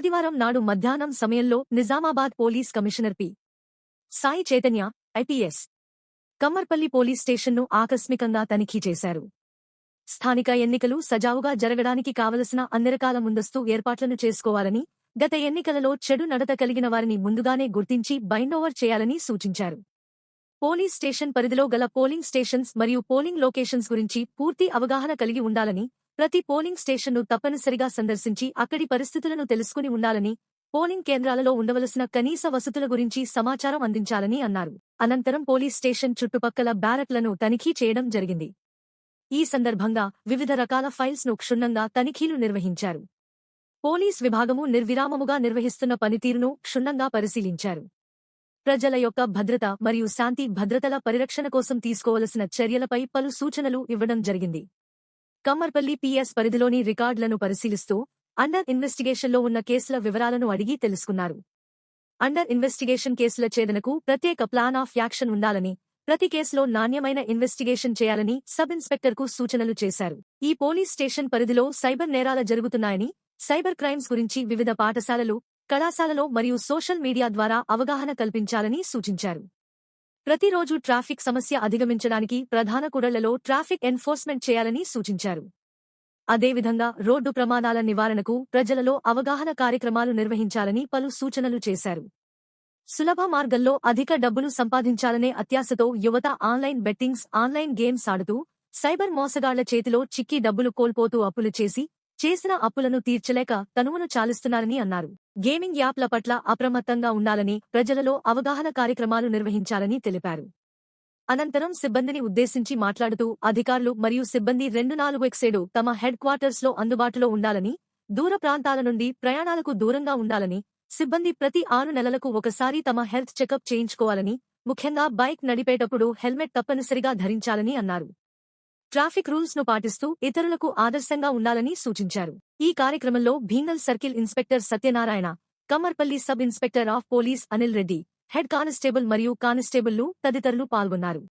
ఆదివారం నాడు మధ్యాహ్నం సమయంలో Nizamabad police commissioner P. Sai Chaitanya IPS Kammarpally police స్టేషన్ను ఆకస్మికంగా తనిఖీ చేశారు. స్థానిక ఎన్నికలు సజావుగా జరగడానికి కావలసిన అన్ని రకాల ముందస్తు ఏర్పాట్లను చేసుకోవాలని గత ఎన్నికలలో చెడు నడత కలిగిన వారిని ముందుగానే గుర్తించి బైండోవర్ చేయాలని సూచించారు. పోలీస్ స్టేషన్ పరిధిలో గల పోలింగ్ స్టేషన్స్ మరియు పోలింగ్ లొకేషన్స్ గురించి పూర్తి అవగాహన కలిగి ఉండాలని ప్రతి పోలింగ్ స్టేషన్ను తప్పనిసరిగా సందర్శించి అక్కడి పరిస్థితులను తెలుసుకుని ఉండాలని పోలింగ్ కేంద్రాలలో ఉండవలసిన కనీస వసతుల గురించి సమాచారం అందించాలని అన్నారు. అనంతరం పోలీస్ స్టేషన్ చుట్టుపక్కల బ్యారెట్లను తనిఖీ చేయడం జరిగింది. ఈ సందర్భంగా వివిధ రకాల ఫైల్స్ను క్షుణ్ణంగా తనిఖీలు నిర్వహించారు. పోలీస్ విభాగము నిర్విరామముగా నిర్వహిస్తున్న పనితీరును క్షుణ్ణంగా పరిశీలించారు. ప్రజల యొక్క భద్రత మరియు శాంతి భద్రతల పరిరక్షణ కోసం తీసుకోవలసిన చర్యలపై పలు సూచనలు ఇవ్వడం జరిగింది. కమ్మర్పల్లి పిఎస్ పరిధిలోని రికార్డులను పరిశీలిస్తూ అండర్ ఇన్వెస్టిగేషన్లో ఉన్న కేసుల వివరాలను అడిగి తెలుసుకున్నారు. అండర్ ఇన్వెస్టిగేషన్ కేసుల ఛేదనకు ప్రత్యేక ప్లాన్ ఆఫ్ యాక్షన్ ఉండాలని ప్రతి కేసులో నాణ్యమైన ఇన్వెస్టిగేషన్ చేయాలని సబ్ ఇన్స్పెక్టర్కు సూచనలు చేశారు. ఈ పోలీస్ స్టేషన్ పరిధిలో సైబర్ నేరాల జరుగుతున్నాయని సైబర్ క్రైమ్స్ గురించి వివిధ పాఠశాలలు కళాశాలలో మరియు సోషల్ మీడియా ద్వారా అవగాహన కల్పించాలని సూచించారు. ప్రతిరోజు ట్రాఫిక్ సమస్య అధిగమించడానికి ప్రధాన కూడళ్ళలో ట్రాఫిక్ ఎన్ఫోర్స్మెంట్ చేయాలని సూచించారు. అదేవిధంగా రోడ్డు ప్రమాదాల నివారణకు ప్రజలలో అవగాహన కార్యక్రమాలు నిర్వహించాలని పలు సూచనలు చేశారు. సులభ మార్గంలో అధిక డబ్బులు సంపాదించాలనే అత్యాశతో యువత ఆన్లైన్ బెట్టింగ్స్ ఆన్లైన్ గేమ్స్ ఆడుతూ సైబర్ మోసగాళ్ళ చేతిలో చిక్కి డబ్బులు కోల్పోతూ అప్పులు చేసి చేసిన అప్పులను తీర్చలేక తనువును చాలిస్తున్నారని అన్నారు. గేమింగ్ యాప్ల పట్ల అప్రమత్తంగా ఉండాలని ప్రజలలో అవగాహన కార్యక్రమాలు నిర్వహించాలని తెలిపారు. అనంతరం సిబ్బందిని ఉద్దేశించి మాట్లాడుతూ అధికారులు మరియు సిబ్బంది రెండు నాలుగు ఎక్సేడు తమ హెడ్ క్వార్టర్స్లో అందుబాటులో ఉండాలని దూర ప్రాంతాల నుండి ప్రయాణాలకు దూరంగా ఉండాలని సిబ్బంది ప్రతి ఆరు నెలలకు ఒకసారి తమ హెల్త్ చెకప్ చేయించుకోవాలని ముఖ్యంగా బైక్ నడిపేటప్పుడు హెల్మెట్ తప్పనిసరిగా ధరించాలని అన్నారు. ట్రాఫిక్ రూల్స్ను పాటిస్తూ ఇతరులకు ఆదర్శంగా ఉండాలని సూచించారు. ఈ కార్యక్రమంలో Bheemgal circle inspector Satyanarayana Kammarpally sub inspector of police Anil Reddy head constable మరియు కానిస్టేబుల్లు తదితరులు పాల్గొన్నారు.